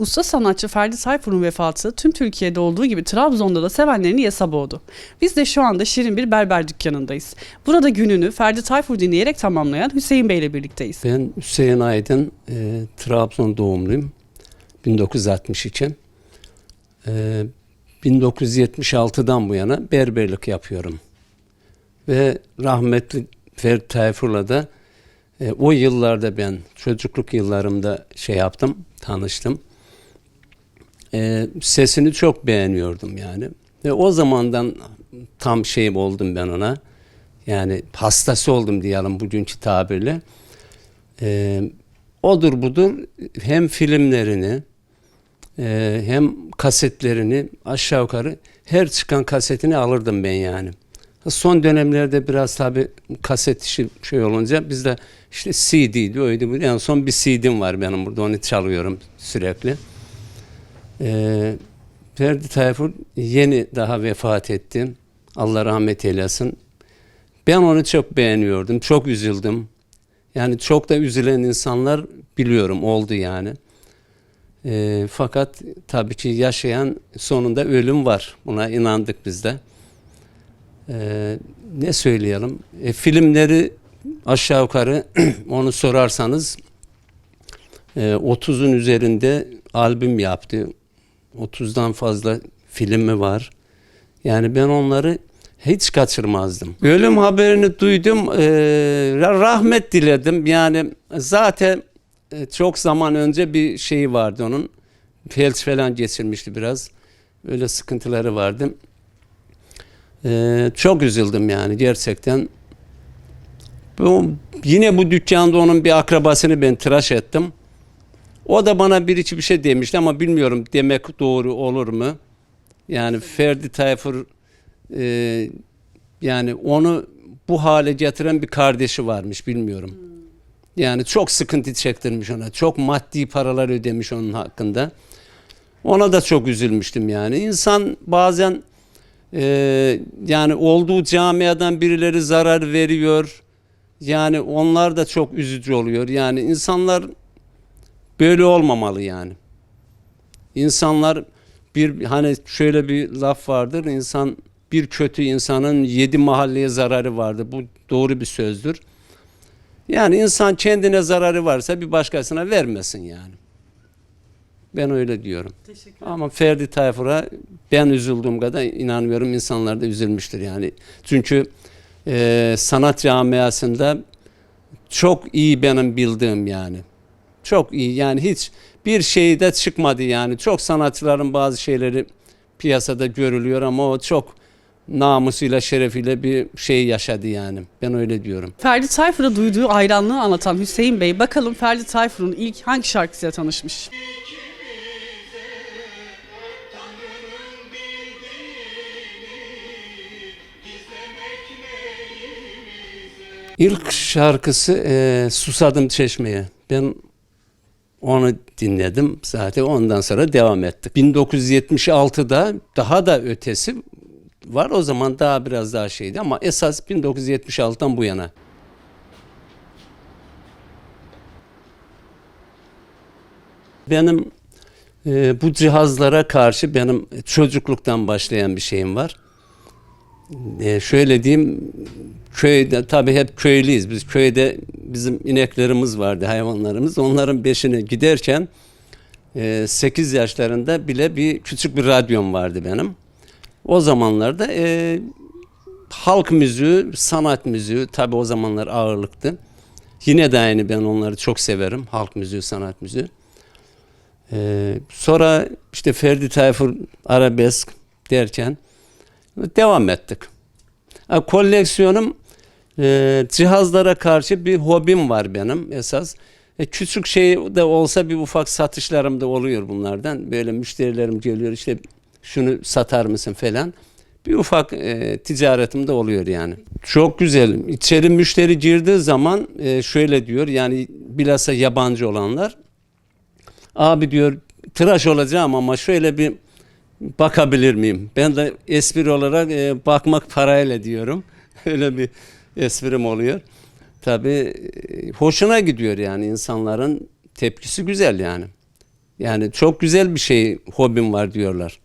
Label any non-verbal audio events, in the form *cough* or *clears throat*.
Usta sanatçı Ferdi Tayfur'un vefatı tüm Türkiye'de olduğu gibi Trabzon'da da sevenlerini yasa boğdu. Biz de şu anda şirin bir berber dükkanındayız. Burada gününü Ferdi Tayfur dinleyerek tamamlayan Hüseyin Bey ile birlikteyiz. Ben Hüseyin Aydın, e, Trabzon doğumluyum. 1962. E, 1976'dan bu yana berberlik yapıyorum. Ve rahmetli Ferdi Tayfur'la da e, o yıllarda ben çocukluk yıllarımda şey yaptım, tanıştım. E, sesini çok beğeniyordum yani. Ve o zamandan tam şey oldum ben ona. Yani hastası oldum diyelim bugünkü tabirle. E, odur budur hem filmlerini e, hem kasetlerini aşağı yukarı her çıkan kasetini alırdım ben yani. Son dönemlerde biraz tabi kaset işi şey olunca bizde işte CD'di oydu bu. En son bir CD'm var benim burada onu çalıyorum sürekli. Ee, Ferdi Tayfur yeni daha vefat etti. Allah rahmet eylesin. Ben onu çok beğeniyordum. Çok üzüldüm. Yani çok da üzülen insanlar biliyorum oldu yani. Ee, fakat tabii ki yaşayan sonunda ölüm var. Buna inandık biz de. Ee, ne söyleyelim? E, filmleri aşağı yukarı *clears throat* onu sorarsanız e, 30'un üzerinde albüm yaptı. 30'dan fazla filmi var. Yani ben onları hiç kaçırmazdım. Ölüm haberini duydum. e, rahmet diledim. Yani zaten e, çok zaman önce bir şeyi vardı onun. Felç falan geçirmişti biraz. Öyle sıkıntıları vardı. Ee, çok üzüldüm yani gerçekten. Bu, yine bu dükkanda onun bir akrabasını ben tıraş ettim. O da bana bir iki bir şey demişti ama bilmiyorum demek doğru olur mu? Yani Ferdi Tayfur e, yani onu bu hale getiren bir kardeşi varmış bilmiyorum. Yani çok sıkıntı çektirmiş ona. Çok maddi paralar ödemiş onun hakkında. Ona da çok üzülmüştüm yani. İnsan bazen ee, yani olduğu camiadan birileri zarar veriyor. Yani onlar da çok üzücü oluyor. Yani insanlar böyle olmamalı yani. İnsanlar bir hani şöyle bir laf vardır. İnsan bir kötü insanın yedi mahalleye zararı vardır. Bu doğru bir sözdür. Yani insan kendine zararı varsa bir başkasına vermesin yani. Ben öyle diyorum. Teşekkür Ama Ferdi Tayfur'a ben üzüldüğüm kadar inanmıyorum insanlar da üzülmüştür yani. Çünkü e, sanat camiasında çok iyi benim bildiğim yani. Çok iyi yani hiç bir şey de çıkmadı yani. Çok sanatçıların bazı şeyleri piyasada görülüyor ama o çok namusuyla şerefiyle bir şey yaşadı yani. Ben öyle diyorum. Ferdi Tayfur'a duyduğu hayranlığı anlatan Hüseyin Bey bakalım Ferdi Tayfur'un ilk hangi şarkısıyla tanışmış? İlk şarkısı e, Susadım Çeşmeye. Ben onu dinledim zaten ondan sonra devam ettik. 1976'da daha da ötesi var o zaman daha biraz daha şeydi ama esas 1976'dan bu yana. Benim e, bu cihazlara karşı benim çocukluktan başlayan bir şeyim var. E, şöyle diyeyim köyde tabii hep köylüyüz. Biz köyde bizim ineklerimiz vardı, hayvanlarımız. Onların beşini giderken e, 8 yaşlarında bile bir küçük bir radyom vardı benim. O zamanlarda e, halk müziği, sanat müziği tabii o zamanlar ağırlıktı. Yine de aynı ben onları çok severim. Halk müziği, sanat müziği. E, sonra işte Ferdi Tayfur arabesk derken devam ettik. Ha, koleksiyonum e, cihazlara karşı bir hobim var benim esas. E, küçük şey de olsa bir ufak satışlarım da oluyor bunlardan. Böyle müşterilerim geliyor işte şunu satar mısın falan. Bir ufak e, ticaretim de oluyor yani. Çok güzel. İçeri müşteri girdiği zaman e, şöyle diyor yani bilhassa yabancı olanlar. Abi diyor tıraş olacağım ama şöyle bir bakabilir miyim? Ben de espri olarak e, bakmak parayla diyorum. *laughs* Öyle bir esprim oluyor. Tabii e, hoşuna gidiyor yani insanların tepkisi güzel yani. Yani çok güzel bir şey hobim var diyorlar.